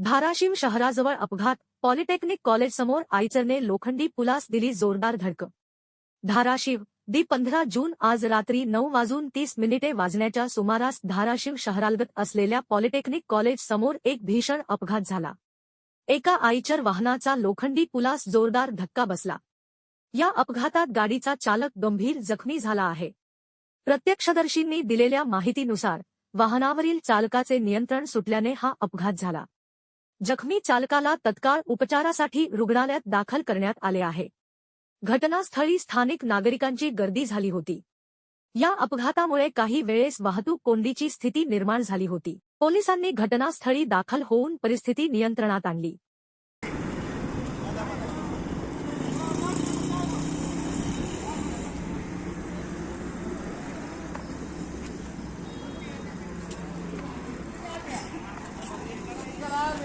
धाराशिव शहराजवळ अपघात पॉलिटेक्निक कॉलेजसमोर आईचरने लोखंडी पुलास दिली जोरदार धडक. धाराशिव दि पंधरा जून आज रात्री नऊ वाजून तीस मिनिटे वाजण्याच्या सुमारास धाराशिव शहरालगत असलेल्या पॉलिटेक्निक कॉलेज समोर एक भीषण अपघात झाला. एका आयचर वाहनाचा लोखंडी पुलास जोरदार धक्का बसला. या अपघातात गाडीचा चालक गंभीर जखमी झाला आहे. प्रत्यक्षदर्शींनी दिलेल्या माहितीनुसार वाहनावरील चालकाचे नियंत्रण सुटल्याने हा अपघात झाला. जखमी चालकाला तत्काळ उपचारासाठी रुग्णालयात दाखल करण्यात आले आहे. घटनास्थळी स्थानिक नागरिकांची गर्दी झाली होती. या अपघातामुळे काही वेळेस वाहतूक कोंडीची स्थिती निर्माण झाली होती. पोलिसांनी घटनास्थळी दाखल होऊन परिस्थिती नियंत्रणात आणली.